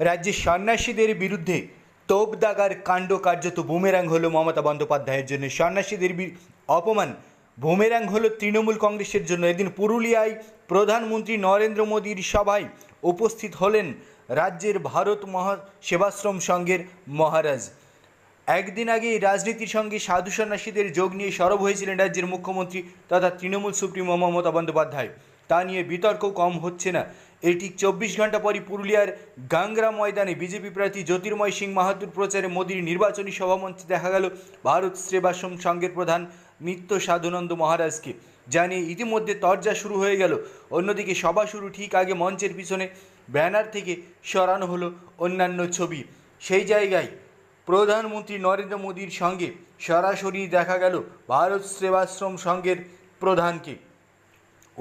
রাজ্যের সন্ন্যাসীদের বিরুদ্ধে তোপ দাগার কাণ্ড কার্যত বুমেরাং হলো মমতা বন্দ্যোপাধ্যায়ের জন্য। সন্ন্যাসীদের অপমান বুমেরাং হলো তৃণমূল কংগ্রেসের জন্য। এদিন পুরুলিয়ায় প্রধানমন্ত্রী নরেন্দ্র মোদীর সভায় উপস্থিত হলেন রাজ্যের ভারত মহা সেবাশ্রম সংঘের মহারাজ। একদিন আগে রাজনীতির সঙ্গে সাধু সন্ন্যাসীদের যোগ নিয়ে সরব হয়েছিলেন রাজ্যের মুখ্যমন্ত্রী তথা তৃণমূল সুপ্রিমো মমতা বন্দ্যোপাধ্যায়। তা নিয়ে বিতর্ক কম হচ্ছে না। ঠিক চব্বিশ ঘণ্টা পরই পুরুলিয়ার গাংগ্রা ময়দানে বিজেপি প্রার্থী জ্যোতির্ময় সিং মাহাতুর প্রচারে মোদীর নির্বাচনী সভামঞ্চে দেখা গেল ভারত সেবাশ্রম সংঘের প্রধান নিত্য সাধুনন্দ মহারাজকে। জানিয়ে ইতিমধ্যে তরজা শুরু হয়ে গেল। অন্যদিকে সভা শুরু ঠিক আগে মঞ্চের পিছনে ব্যানার থেকে সরানো হলো অন্যান্য ছবি। সেই জায়গায় প্রধানমন্ত্রী নরেন্দ্র মোদীর সঙ্গে সরাসরি দেখা গেল ভারত সেবাশ্রম সংঘের প্রধানকে।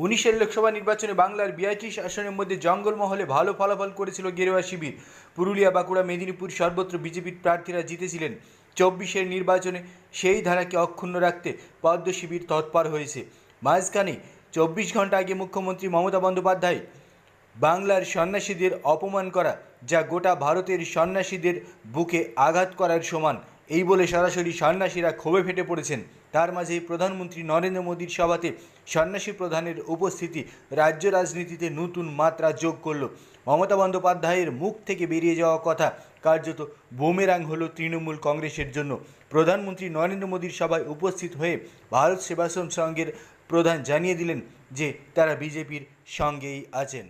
উনিশের লোকসভা নির্বাচনে বাংলার বিয়াল্লিশ আসনের মধ্যে জঙ্গলমহলে ভালো ফলাফল করেছিল গেরুয়া শিবির। পুরুলিয়া, বাঁকুড়া, মেদিনীপুর সর্বত্র বিজেপির প্রার্থীরা জিতেছিলেন। চব্বিশের নির্বাচনে সেই ধারাকে অক্ষুণ্ণ রাখতে পদ্ম শিবির তৎপর হয়েছে। মাঝখানে চব্বিশ ঘণ্টা আগে মুখ্যমন্ত্রী মমতা বন্দ্যোপাধ্যায় বাংলার সন্ন্যাসীদের অপমান করা, যা গোটা ভারতের সন্ন্যাসীদের বুকে আঘাত করার সমান, এই বলে সরাসরি সন্ন্যাসীরা ক্ষোভে ফেটে পড়েছেন। তার মাঝেই প্রধানমন্ত্রী নরেন্দ্র মোদীর সভাতে সন্ন্যাসী প্রধানের উপস্থিতি রাজ্য রাজনীতিতে নতুন মাত্রা যোগ করল। মমতা বন্দ্যোপাধ্যায়ের মুখ থেকে বেরিয়ে যাওয়া কথা কার্যত বোমেরাং হলো তৃণমূল কংগ্রেসের জন্য। প্রধানমন্ত্রী নরেন্দ্র মোদীর সভায় উপস্থিত হয়ে ভারত সেবাশ্রম সংঘের প্রধান জানিয়ে দিলেন যে তারা বিজেপির সঙ্গেই আছেন।